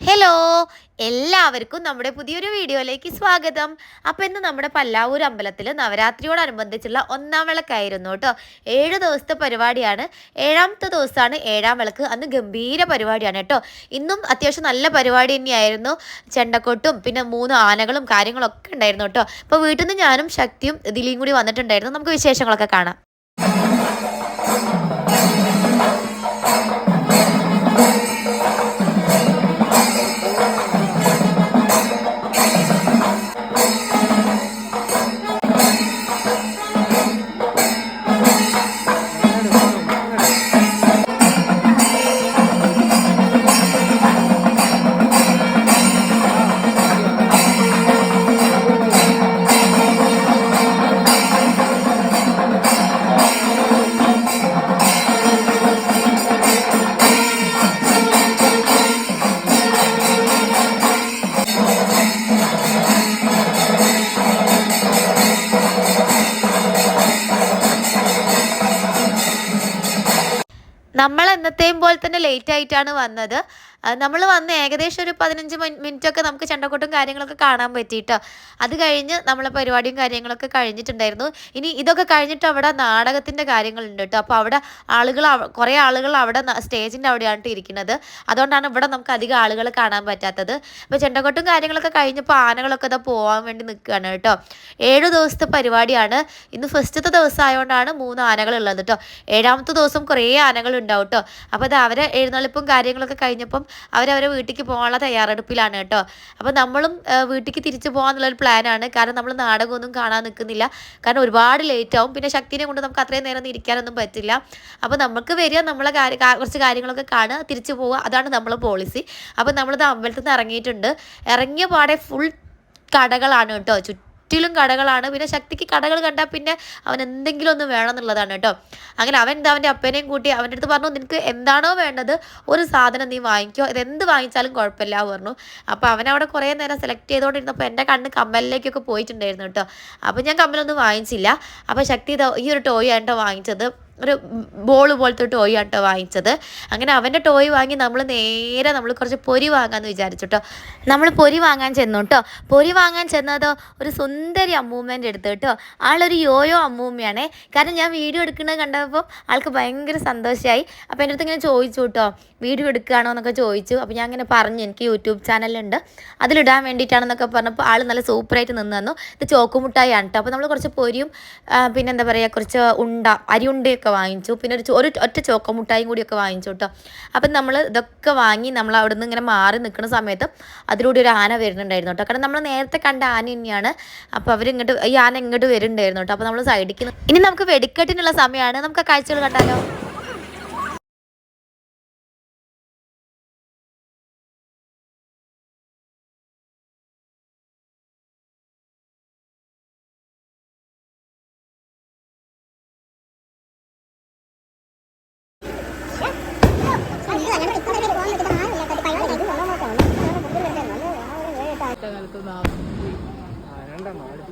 Hello എല്ലാവർക്കും നമ്മുടെ പുതിയൊരു വീഡിയോയിലേക്ക് സ്വാഗതം. അപ്പോൾ ഇന്ന് നമ്മുടെ പല്ലാവൂർ അമ്പലത്തിൽ നവരാത്രിയോടനുബന്ധിച്ചുള്ള ഒന്നാം വിളക്കായിരുന്നു കേട്ടോ. ഏഴ് ദിവസത്തെ പരിപാടിയാണ്. ഏഴാമത്തെ ദിവസമാണ് ഏഴാം വിളക്ക്. അന്ന് ഗംഭീര പരിപാടിയാണ് കേട്ടോ. ഇന്നും അത്യാവശ്യം നല്ല പരിപാടി തന്നെയായിരുന്നു. ചെണ്ടക്കൊട്ടും പിന്നെ മൂന്ന് ആനകളും കാര്യങ്ങളൊക്കെ ഉണ്ടായിരുന്നു കേട്ടോ. അപ്പോൾ വീട്ടിൽ നിന്ന് ഞാനും ശക്തിയും ദിലിയും കൂടി വന്നിട്ടുണ്ടായിരുന്നു. നമുക്ക് വിശേഷങ്ങളൊക്കെ കാണാം. നമ്മൾ എന്നത്തെയും പോലെ തന്നെ ലേറ്റ് ആയിട്ടാണ് വന്നത്. നമ്മൾ വന്ന് ഏകദേശം ഒരു പതിനഞ്ച് മിനിറ്റ് ഒക്കെ നമുക്ക് ചെണ്ടക്കൂട്ടും കാര്യങ്ങളൊക്കെ കാണാൻ പറ്റിയിട്ടോ. അത് കഴിഞ്ഞ് നമ്മളെ പരിപാടിയും കാര്യങ്ങളൊക്കെ കഴിഞ്ഞിട്ടുണ്ടായിരുന്നു. ഇനി ഇതൊക്കെ കഴിഞ്ഞിട്ട് അവിടെ നാടകത്തിന്റെ കാര്യങ്ങളുണ്ട് കേട്ടോ. അപ്പോൾ അവിടെ ആളുകൾ കുറേ ആളുകൾ അവിടെ സ്റ്റേജിന്റെ അവിടെയാണ് ഇരിക്കുന്നത്. അതുകൊണ്ടാണ് ഇവിടെ നമുക്ക് അധികം ആളുകൾ കാണാൻ പറ്റാത്തത്. അപ്പോൾ ചെണ്ടക്കൊട്ടും കാര്യങ്ങളൊക്കെ കഴിഞ്ഞപ്പോൾ ആനകളൊക്കെ ഇതാ പോകാൻ വേണ്ടി നിൽക്കുകയാണ് കേട്ടോ. ഏഴ് ദിവസത്തെ പരിപാടിയാണ്. ഇന്ന് ഫസ്റ്റത്തെ ദിവസം ആയതുകൊണ്ടാണ് മൂന്ന് ആനകൾ ഉള്ളത് കേട്ടോ. ഏഴാമത്തെ ദിവസം കുറേ ആനകൾ ഉണ്ടാവും കേട്ടോ. അപ്പോൾ അത് അവരെ എഴുന്നള്ളിപ്പും കാര്യങ്ങളൊക്കെ കഴിഞ്ഞപ്പം അവരവരെ വീട്ടിലേക്ക് പോകാനുള്ള തയ്യാറെടുപ്പിലാണ് കേട്ടോ. അപ്പോൾ നമ്മളും വീട്ടിലേക്ക് തിരിച്ചു പോകാന്നുള്ളൊരു പ്ലാനാണ്. കാരണം നമ്മൾ നാടകമൊന്നും കാണാൻ നിൽക്കുന്നില്ല. കാരണം ഒരുപാട് ലേറ്റ് ആവും. പിന്നെ ശക്തിനെ കൊണ്ട് നമുക്ക് അത്രയും നേരം ഇരിക്കാനൊന്നും പറ്റില്ല. അപ്പോൾ നമുക്ക് വരിക നമ്മളെ കാര്യം കുറച്ച് കാര്യങ്ങളൊക്കെ കാണുക തിരിച്ചു പോവുക. അതാണ് നമ്മളെ പോളിസി അപ്പോൾ നമ്മളിത് അമ്പലത്തിൽ നിന്ന് ഇറങ്ങിയിട്ടുണ്ട്. ഇറങ്ങിയ പാടെ ഫുൾ കടകളാണ് കേട്ടോ ചുറ്റും. ചുറ്റിലും കടകളാണ്. പിന്നെ ശക്തിക്ക് കടകൾ കണ്ടാൽ പിന്നെ അവൻ എന്തെങ്കിലും ഒന്ന് വേണം എന്നുള്ളതാണ് കേട്ടോ. അങ്ങനെ അവൻ എന്താ അവന്റെ അപ്പനെയും കൂട്ടി അവന്റെ അടുത്ത് പറഞ്ഞു നിനക്ക് എന്താണോ വേണ്ടത് ഒരു സാധനം നീ വാങ്ങിക്കോ. ഇത് എന്ത് വാങ്ങിച്ചാലും കുഴപ്പമില്ല പറഞ്ഞു. അപ്പോൾ അവൻ അവിടെ കുറേ നേരം സെലക്ട് ചെയ്തുകൊണ്ടിരുന്നപ്പോൾ എന്റെ കണ്ണ് കമ്മലിലേക്കൊക്കെ പോയിട്ടുണ്ടായിരുന്നു കേട്ടോ. അപ്പോൾ ഞാൻ കമ്മലൊന്നും വാങ്ങിച്ചില്ല. അപ്പോൾ ശക്തി ഈ ഒരു ടോയ് ആണ് കേട്ടോ വാങ്ങിച്ചത്. ഒരു ബോൾ പോലത്തെ ടോയ് ആട്ടോ വാങ്ങിച്ചത്. അങ്ങനെ അവന്റെ ടോയ് വാങ്ങി നമ്മൾ നേരെ നമ്മൾ കുറച്ച് പൊരി വാങ്ങാമെന്ന് വിചാരിച്ചു കേട്ടോ നമ്മൾ പൊരി വാങ്ങാൻ ചെന്നു കേട്ടോ പൊരി വാങ്ങാൻ ചെന്നത് ഒരു സുന്ദരി അമ്മൂമ്മേന്റെ അടുത്ത് കേട്ടോ ആളൊരു യോയോ അമ്മൂമ്മയാണേ. കാരണം ഞാൻ വീഡിയോ എടുക്കുന്നത് കണ്ടപ്പോൾ ആൾക്ക് ഭയങ്കര സന്തോഷമായി അപ്പോൾ എന്റെ അടുത്ത് ഇങ്ങനെ ചോദിച്ചു കേട്ടോ വീഡിയോ എടുക്കുകയാണോ എന്നൊക്കെ ചോദിച്ചു. അപ്പോൾ ഞാൻ അങ്ങനെ പറഞ്ഞു എനിക്ക് യൂട്യൂബ് ചാനലുണ്ട് അതിലിടാൻ വേണ്ടിയിട്ടാണെന്നൊക്കെ പറഞ്ഞപ്പോൾ ആൾ നല്ല സൂപ്പറായിട്ട് നിന്നു തന്നു. ഇത് ചോക്കുമുട്ടായാണ് കേട്ടോ അപ്പോൾ നമ്മൾ കുറച്ച് പൊരിയും പിന്നെ എന്താ പറയുക കുറച്ച് ഉണ്ട അരി ഒക്കെ വാങ്ങിച്ചു. പിന്നെ ഒരു ഒരു ഒറ്റ ചോക്കമുട്ടായും കൂടിയൊക്കെ വാങ്ങിച്ചു കേട്ടോ അപ്പം നമ്മൾ ഇതൊക്കെ വാങ്ങി നമ്മൾ അവിടെ നിന്ന് ഇങ്ങനെ മാറി നിൽക്കുന്ന സമയത്ത് അതിലൂടെ ഒരു ആന വരുന്നുണ്ടായിരുന്നു കേട്ടോ കാരണം നമ്മൾ നേരത്തെ കണ്ട ആന തന്നെയാണ്. അപ്പോൾ അവരിങ്ങോട്ട് ഈ ആന ഇങ്ങോട്ട് വരുന്നുണ്ടായിരുന്നു കേട്ടോ അപ്പോൾ നമ്മൾ സൈഡിക്ക് ഇനി നമുക്ക് വെടിക്കെട്ടിനുള്ള സമയമാണ്. നമുക്ക് കാഴ്ചകൾ കണ്ടാലോ? കാലത്ത് നാളെ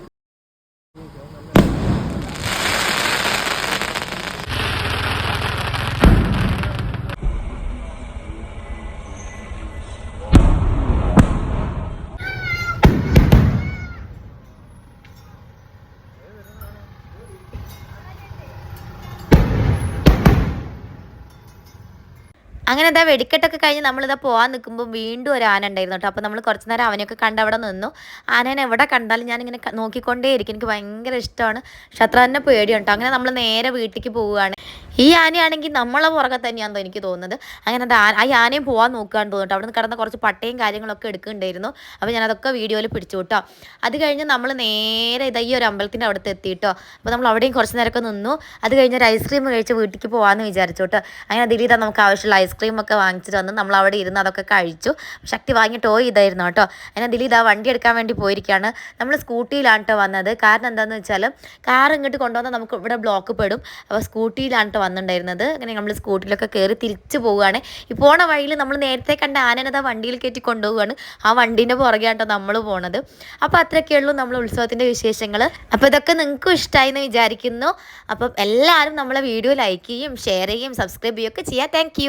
അങ്ങനെ എന്താ വെടിക്കെട്ടൊക്കെ കഴിഞ്ഞ് നമ്മളിതാ പോകാൻ നിൽക്കുമ്പോൾ വീണ്ടും ഒരു ആന ഉണ്ടായിരുന്നു കേട്ടോ. അപ്പോൾ നമ്മൾ കുറച്ച് നേരം അവനെയൊക്കെ കണ്ട് അവിടെ നിന്നു. ആനേനെ എവിടെ കണ്ടാലും ഞാനിങ്ങനെ നോക്കിക്കൊണ്ടേയിരിക്കും. എനിക്ക് ഭയങ്കര ഇഷ്ടമാണ്. ശത്രുവിനെ പേടിയുണ്ടോ അങ്ങനെ നമ്മൾ നേരെ വീട്ടിലേക്ക് പോവുകയാണ്. ഈ ആനയാണെങ്കിൽ നമ്മളെ പുറകെ തന്നെയാണെന്നോ എനിക്ക് തോന്നുന്നത്. അങ്ങനെ ആ ആനയും പോകാൻ നോക്കുകയാണെന്ന് തോന്നുന്നു അവിടെ നിന്ന് കിടന്ന കുറച്ച് പട്ടയും കാര്യങ്ങളൊക്കെ എടുക്കുന്നുണ്ടായിരുന്നു. അപ്പോൾ ഞാനതൊക്കെ വീഡിയോയിൽ പിടിച്ചു കേട്ടോ. അത് കഴിഞ്ഞ് നമ്മൾ നേരെ ഇതാ ഈ ഒരു അമ്പലത്തിന്റെ അവിടുത്തെ എത്തിയിട്ടോ. അപ്പോൾ നമ്മൾ അവിടെയും കുറച്ച് നേരമൊക്കെ നിന്നു. അത് കഴിഞ്ഞ് ഒരു ഐസ്ക്രീം കഴിച്ച് വീട്ടിലേക്ക് പോകാമെന്ന് വിചാരിച്ചു കേട്ടോ. അങ്ങനെ ദിലീത നമുക്ക് ആവശ്യമുള്ള ഐസ്ക്രീം ഒക്കെ വാങ്ങിച്ചിട്ട് വന്ന് നമ്മൾ അവിടെ ഇരുന്ന് അതൊക്കെ കഴിച്ചു. ശക്തി വാങ്ങി ടോയ് ഇതായിരുന്നു കേട്ടോ. അങ്ങനെ ദിലീത് വണ്ടി എടുക്കാൻ വേണ്ടി പോയിരിക്കുകയാണ്. നമ്മൾ സ്കൂട്ടിയിലാണ് കേട്ടോ വന്നത്. കാരണം എന്താണെന്ന് വെച്ചാൽ കാർ ഇങ്ങോട്ട് കൊണ്ടുവന്നാൽ നമുക്ക് ഇവിടെ ബ്ലോക്ക് പെടും. അപ്പോൾ സ്കൂട്ടിയിലാണ് കേട്ടോ വന്നിട്ടുണ്ടായിരുന്നത്. അങ്ങനെ നമ്മൾ സ്കൂട്ടിലൊക്കെ കയറി തിരിച്ചു പോവുകയാണ്. ഈ പോണ വഴിയിൽ നമ്മൾ നേരത്തെ കണ്ട ആനനത വണ്ടിയിൽ കയറ്റി കൊണ്ടുപോവുകയാണ്. ആ വണ്ടീന്റെ പുറകെയാണ് നമ്മൾ പോണത്. അപ്പോൾ അത്രയൊക്കെയുള്ളൂ നമ്മൾ ഉത്സവത്തിന്റെ വിശേഷങ്ങൾ അപ്പോൾ ഇതൊക്കെ നിങ്ങൾക്കും ഇഷ്ടമായി എന്ന് വിചാരിക്കുന്നു. അപ്പം എല്ലാവരും നമ്മളെ വീഡിയോ ലൈക്ക് ചെയ്യും ഷെയർ ചെയ്യും സബ്സ്ക്രൈബ് ചെയ്യുകയൊക്കെ ചെയ്യാം. താങ്ക്